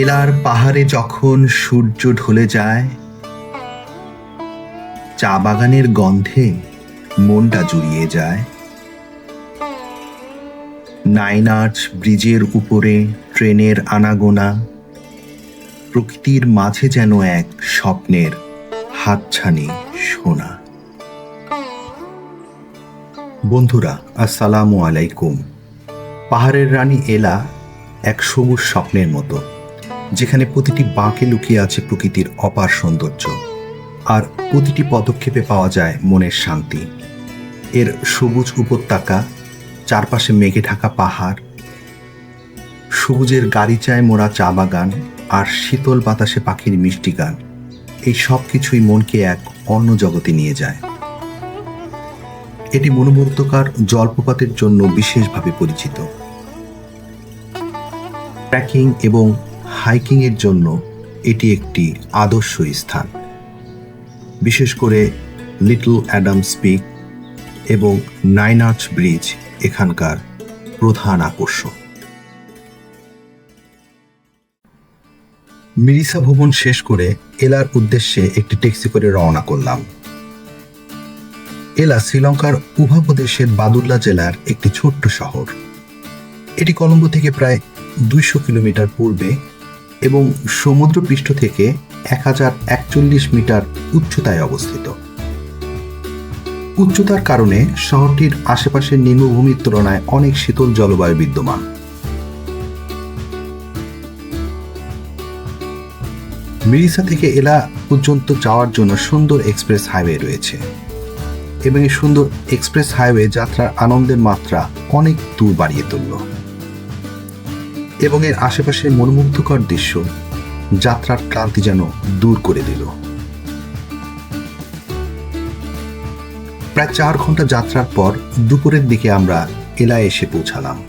এলার পাহাড়ে যখন সূর্য ঢলে যায়, চা বাগানের গন্ধে মনটা জুড়িয়ে যায়। নাইন আর্চ ব্রিজের উপরে ট্রেনের আনাগোনা, প্রকৃতির মাঝে যেন এক স্বপ্নের হাতছানি সোনা বন্ধুরা, আসসালামু আলাইকুম। পাহাড়ের রানী এলা এক সবুজ স্বপ্নের মতো। যেখানে প্রতিটি বাঁকে লুকিয়ে আছে প্রকৃতির অপার সৌন্দর্য। আর প্রতিটি পদক্ষেপে পাওয়া যায় মনের শান্তি। এর সবুজ উপত্যকা, চারপাশে মেঘে ঢাকা পাহাড়, সবুজের গাড়িচায় মোড়া চা বাগান, আর শীতল বাতাসে পাখির মিষ্টি গান। এই সব কিছুই মনকে এক অন্য জগতে নিয়ে যায়। এটি মনোমুগ্ধকার জলপ্রপাতের জন্য বিশেষভাবে পরিচিত। ট্রেকিং এবং হাইকিং এর জন্য এটি একটি আদর্শ স্থান। বিশেষ করে লিটল অ্যাডামস পিক এবং নাইন আর্চ ব্রিজ এখানকার প্রধান আকর্ষণ। মিরিসা ভবন শেষ করে এলার উদ্দেশ্যে একটি ট্যাক্সি করে রওনা করলাম। এলা শ্রীলঙ্কার উভা প্রদেশের বাদুল্লা জেলার একটি ছোট্ট শহর। এটি কলম্বো থেকে প্রায় দুইশো কিলোমিটার পূর্বে এবং সমুদ্রপৃষ্ঠ থেকে এক হাজার একচল্লিশ মিটার উচ্চতায় অবস্থিত। উচ্চতার কারণে শহরটির আশেপাশের নিম্নভূমির তুলনায় অনেক শীতল জলবায়ু বিদ্যমান। মিরিসা থেকে এলা পর্যন্ত যাওয়ার জন্য সুন্দর এক্সপ্রেস হাইওয়ে রয়েছে এবং এই সুন্দর এক্সপ্রেস হাইওয়ে যাত্রার আনন্দের মাত্রা অনেক দূর বাড়িয়ে তুলল। এবং এর আশেপাশের মনোমুগ্ধকর দৃশ্য, যাত্রার ক্লান্তি যেন দূর করে দিল। প্রায় চার ঘণ্টা যাত্রার পর দুপুরের দিকে আমরা এলায় এসে পৌঁছালাম।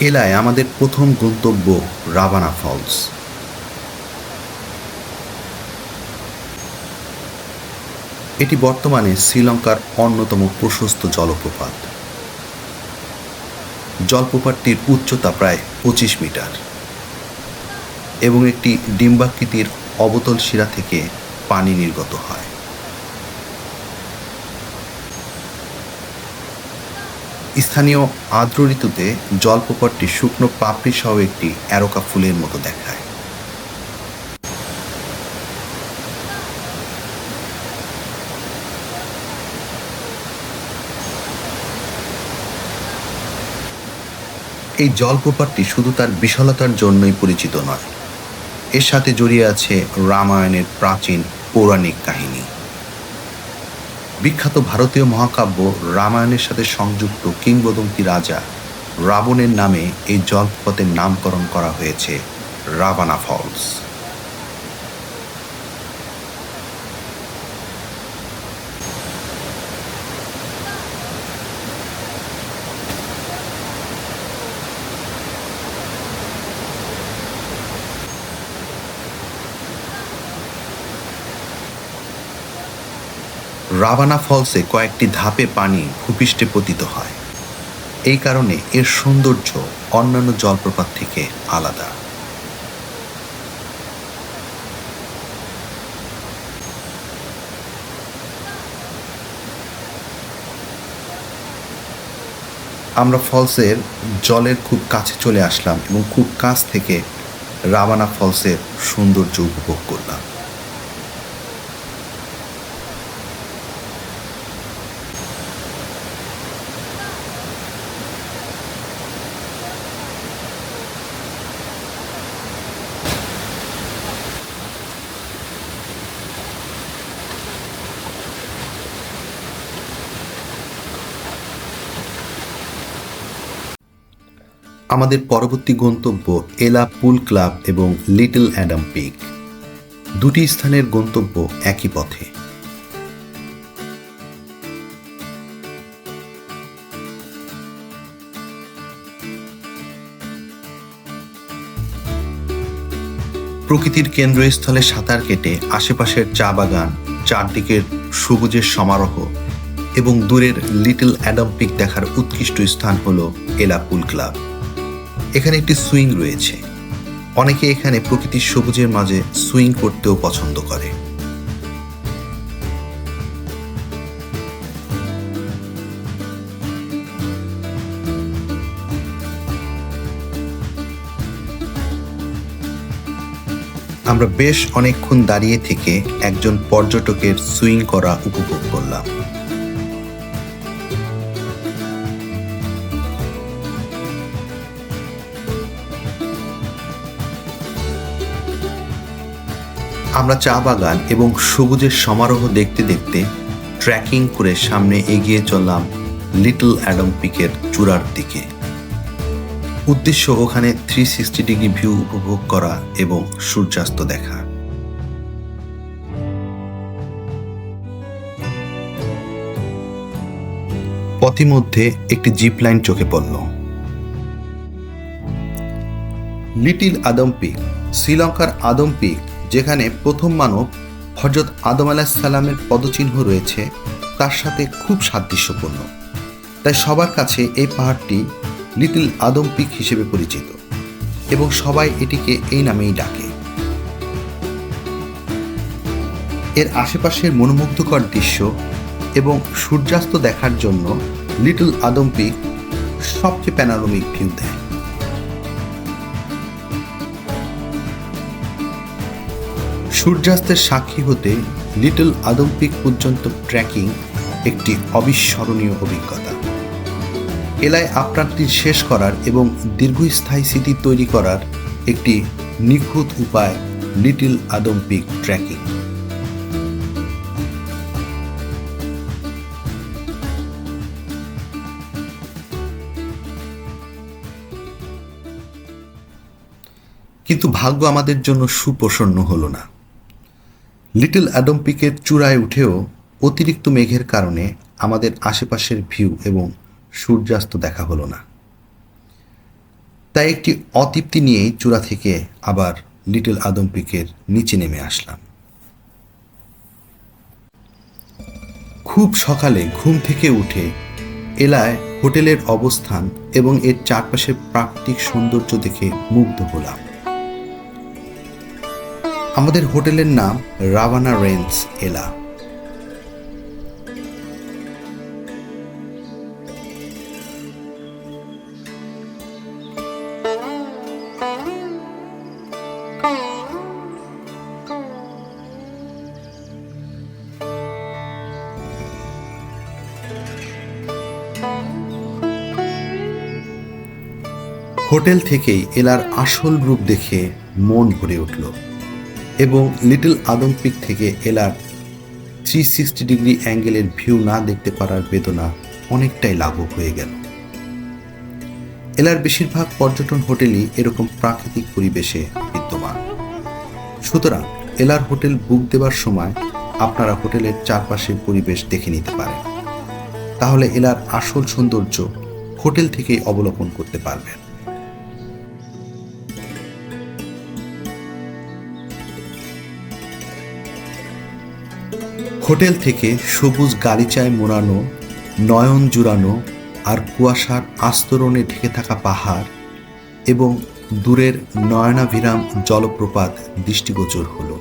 এলায় আমাদের প্রথম গন্তব্য রাবানা ফলস। এটি বর্তমানে শ্রীলঙ্কার অন্যতম প্রশস্ত জলপ্রপাত। জলপ্রপাতটির উচ্চতা প্রায় পঁচিশ মিটার এবং একটি ডিম্বাকৃতির অবতল শিরা থেকে পানি নির্গত হয়। স্থানীয় আর্দ্র ঋতুতে জলপ্রপাতটি শুকনো পাপড়ি সহ একটি অ্যারোকা ফুলের মতো দেখায়। এই জলপ্রপাতটি শুধু তার বিশালতার জন্যই পরিচিত নয়। এর সাথে জড়িয়ে আছে রামায়ণের প্রাচীন পৌরাণিক কাহিনী। বিখ্যাত ভারতীয় মহাকাব্য রামায়ণের সাথে সংযুক্ত কিংবদন্তি রাজা রাবণের নামে এই জলপথের নামকরণ করা হয়েছে রাবানা ফলস। রাবানা ফলসে কয়েকটি ধাপে পানি ভূপৃষ্ঠে পতিত হয়। এই কারণে এর সৌন্দর্য অন্যান্য জলপ্রপাত থেকে আলাদা। আমরা ফলসের জলের খুব কাছে চলে আসলাম এবং খুব কাছ থেকে রাবানা ফলসের সৌন্দর্য উপভোগ করলাম। আমাদের পরবর্তী গন্তব্য এলা পুল ক্লাব এবং লিটল অ্যাডাম পিক। দুটি স্থানের গন্তব্য একই পথে। প্রকৃতির কেন্দ্রস্থলে সাঁতার কেটে আশেপাশের চা বাগান, চারদিকের সবুজের সমারোহ এবং দূরের লিটল অ্যাডাম পিক দেখার উৎকৃষ্ট স্থান হল এলা পুল ক্লাব। এখানে একটি সুইং রয়েছে। অনেকে এখানে প্রকৃতির সবুজের মাঝে সুইং করতেও পছন্দ করে। আমরা বেশ অনেকক্ষণ দাঁড়িয়ে থেকে একজন পর্যটকের সুইং করা উপভোগ করলাম। আমরা চা বাগান এবং সবুজের সমারোহ দেখতে দেখতে ট্রেকিং করে সামনে এগিয়ে চললাম লিটল অ্যাডম পিকের চূড়ার দিকে। উদ্দেশ্য ওখানে থ্রি সিক্সটি ডিগ্রি ভিউ উপভোগ করা এবং সূর্যাস্ত দেখা। পথিমধ্যে একটি জিপ লাইন চোখে পড়ল। লিটিল আদম পিক, শ্রীলঙ্কার আদম পিক যেখানে প্রথম মানব হজরত আদম আলাহিসাল্লামের পদচিহ্ন রয়েছে, তার সাথে খুব সাদৃশ্যপূর্ণ। তাই সবার কাছে এই পাহাড়টি লিটল আদম পিক হিসেবে পরিচিত এবং সবাই এটিকে এই নামেই ডাকে। এর আশেপাশের মনোমুগ্ধকর দৃশ্য এবং সূর্যাস্ত দেখার জন্য লিটল আদম পিক সবচেয়ে প্যানারোমিক ভিউ দেয়। সূর্যাস্তের সাক্ষী হতে লিটল আদম পিক পর্যন্ত ট্রেকিং একটি অবিস্মরণীয় অভিজ্ঞতা। এলায় আপনারটি শেষ করার এবং দীর্ঘস্থায়ী স্মৃতি তৈরি করার একটি নিখুঁত উপায় লিটল আদম পিক ট্রেকিং কিন্তু ভাগ্য আমাদের জন্য সুপ্রসন্ন হলো না। লিটল অ্যাডম পিকের চূড়ায় উঠেও অতিরিক্ত মেঘের কারণে আমাদের আশেপাশের ভিউ এবং সূর্যাস্ত দেখা হলো না। তাই একটি অতৃপ্তি নিয়েই চূড়া থেকে আবার লিটল আদম পিকের নিচে নেমে আসলাম। খুব সকালে ঘুম থেকে উঠে এলায় হোটেলের অবস্থান এবং এর চারপাশের প্রাকৃতিক সৌন্দর্য দেখে মুগ্ধ হলাম। আমাদের হোটেলের নাম রাভানা রেঞ্জ এলা। হোটেল থেকেই এলার আসল রূপ দেখে মন ভরে উঠল। এবং লিটল আদম পিক থেকে এলার থ্রি সিক্সটি ডিগ্রি অ্যাঙ্গেলের ভিউ না দেখতে পারার বেদনা অনেকটাই লাঘব হয়ে গেল। এলার বেশিরভাগ পর্যটন হোটেলই এরকম প্রাকৃতিক পরিবেশে বিদ্যমান। সুতরাং এলার হোটেল বুক দেওয়ার সময় আপনারা হোটেলের চারপাশের পরিবেশ দেখে নিতে পারেন। তাহলে এলার আসল সৌন্দর্য হোটেল থেকেই অবলোকন করতে পারবেন। হোটেল থেকে সবুজ গালিচায় মোড়ানো, নয়ন জুড়ানো আর কুয়াশার আস্তরণে ঢেকে থাকা পাহাড় এবং দূরের নয়নাভিরাম জলপ্রপাত দৃষ্টিগোচর হলো।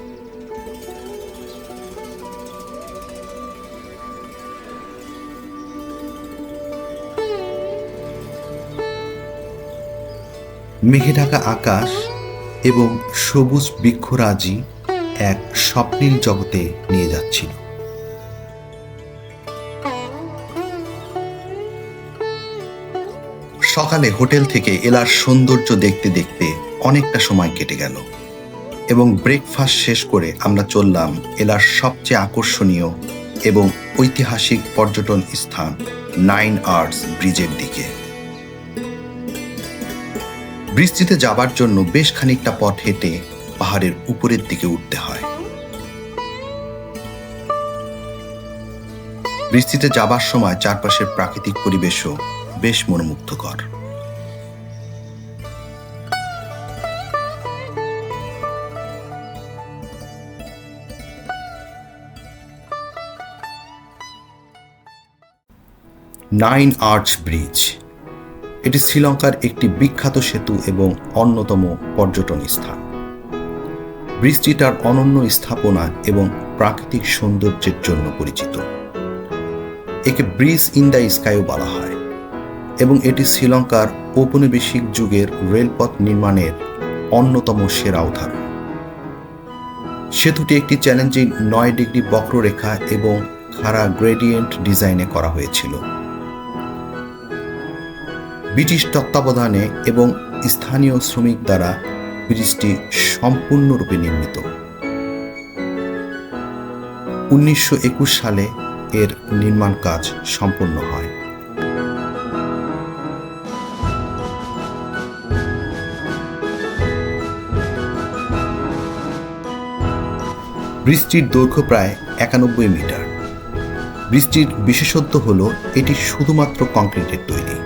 মেঘে ঢাকা আকাশ এবং সবুজ বৃক্ষরাজি এক স্বপ্নীল জগতে নিয়ে যাচ্ছিল। সকালে হোটেল থেকে এলার সৌন্দর্য দেখতে দেখতে অনেকটা সময় কেটে গেল এবং ব্রেকফাস্ট শেষ করে আমরা চললাম এলার সবচেয়ে আকর্ষণীয় এবং ঐতিহাসিক পর্যটন স্থান নাইন আর্টস ব্রিজের দিকে। ব্রিজটিতে যাবার জন্য বেশ খানিকটা পথ হেঁটে পাহাড়ের উপরের দিকে উঠতে হয়। বৃষ্টিতে যাবার সময় চারপাশের প্রাকৃতিক পরিবেশও বেশ মনোমুগ্ধকর। Nine Arch Bridge. এটি শ্রীলঙ্কার একটি বিখ্যাত সেতু এবং অন্যতম পর্যটন স্থান। ব্রিজটি তার অনন্য স্থাপনা এবং প্রাকৃতিক সৌন্দর্যের জন্য পরিচিত। একে ব্রিজ ইন দ্য স্কাইও বলা হয় এবং এটি শ্রীলঙ্কার ঔপনিবেশিক যুগের রেলপথ নির্মাণের অন্যতম সেরা উদাহরণ। সেতুটি একটি চ্যালেঞ্জিং নয় ডিগ্রি বক্ররেখা এবং খাড়া গ্রেডিয়েন্ট ডিজাইনে করা হয়েছিল। ব্রিটিশ তত্ত্বাবধানে এবং স্থানীয় শ্রমিক দ্বারা ব্রিজটি সম্পূর্ণরূপে নির্মিত। উনিশশো একুশ সালে এর নির্মাণ কাজ সম্পন্ন হয়। ব্রিজটির দৈর্ঘ্য প্রায় একানব্বই মিটার। ব্রিজটির বিশেষত্ব হল এটি শুধুমাত্র কংক্রিটের তৈরি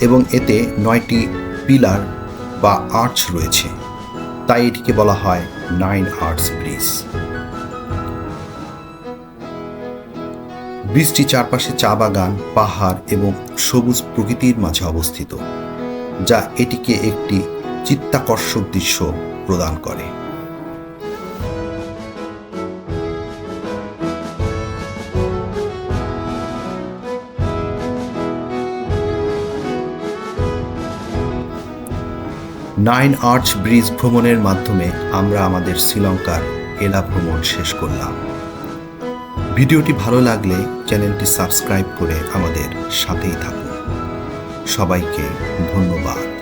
এবং এতে নয়টি পিলার বা আর্চ রয়েছে। তাই এটিকে বলা হয় নাইন আর্টস ব্রিজ ব্রিজটি চারপাশে চা বাগান, পাহাড় এবং সবুজ প্রকৃতির মাঝে অবস্থিত, যা এটিকে একটি চিত্তাকর্ষক দৃশ্য প্রদান করে। নাইন আর্চ ব্রিজ ভ্রমণের মাধ্যমে আমরা আমাদের শ্রীলঙ্কার এলা ভ্রমণ শেষ করলাম। ভিডিওটি ভালো লাগলে চ্যানেলটি সাবস্ক্রাইব করে আমাদের সাথেই থাকুন। সবাইকে ধন্যবাদ।